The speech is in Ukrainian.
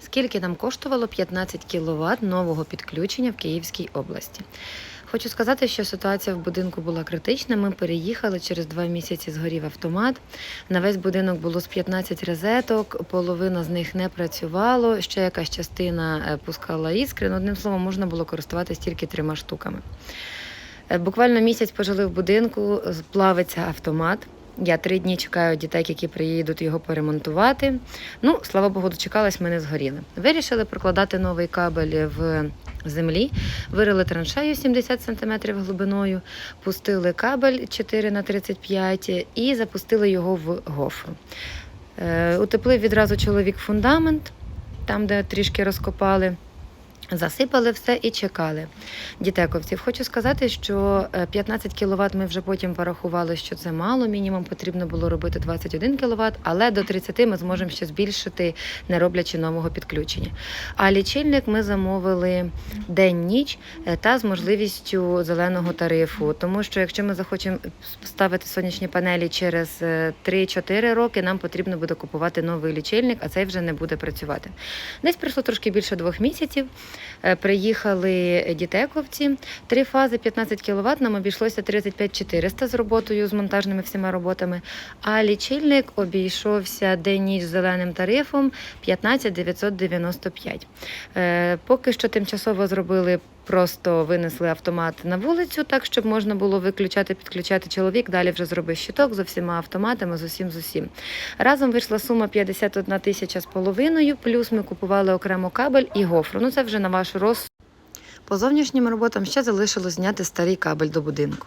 Скільки нам коштувало 15 кВт нового підключення в Київській області? Хочу сказати, що ситуація в будинку була критична. Ми переїхали через два місяці згорів автомат. На весь будинок було з 15 розеток, половина з них не працювало, ще якась частина е, пускала іскри. Ну, одним словом, можна було користуватися тільки трьома штуками. Е, Буквально місяць пожили в будинку, плавиться автомат. Я три дні чекаю дітей, які приїдуть його поремонтувати. Ну, слава Богу, дочекалась, ми не згоріли. Вирішили прокладати новий кабель в землі, вирили траншею 70 см глибиною, пустили кабель 4 на 35 і запустили його в гофру. Е, утеплив відразу чоловік фундамент, там, де трішки розкопали. Засипали все і чекали дітековців. Хочу сказати, що е, 15 кВт ми вже потім порахували, що це мало. Мінімум потрібно було робити 21 кВт, але до 30 ми зможемо ще збільшити, не роблячи нового підключення. А лічильник ми замовили день-ніч е, та з можливістю зеленого тарифу. Тому що якщо ми захочемо ставити сонячні панелі через е, 3-4 роки, нам потрібно буде купувати новий лічильник, а цей вже не буде працювати. Десь пройшло трошки більше двох місяців. Е, Приїхали дітековці, три фази 15 кВт, нам обійшлося 35 400 з роботою, з монтажними всіма роботами. А лічильник обійшовся день-ніч з зеленим тарифом 15 995. Е, Поки що тимчасово зробили. Просто винесли автомат на вулицю, так щоб можна було виключати, підключати чоловік. Далі вже зробив щиток з усіма автоматами, з усім з усім. Разом вийшла сума 51 тисяча з половиною, плюс ми купували окремо кабель і гофру. Ну це вже на ваш роз. По зовнішнім роботам ще залишилось зняти старий кабель до будинку.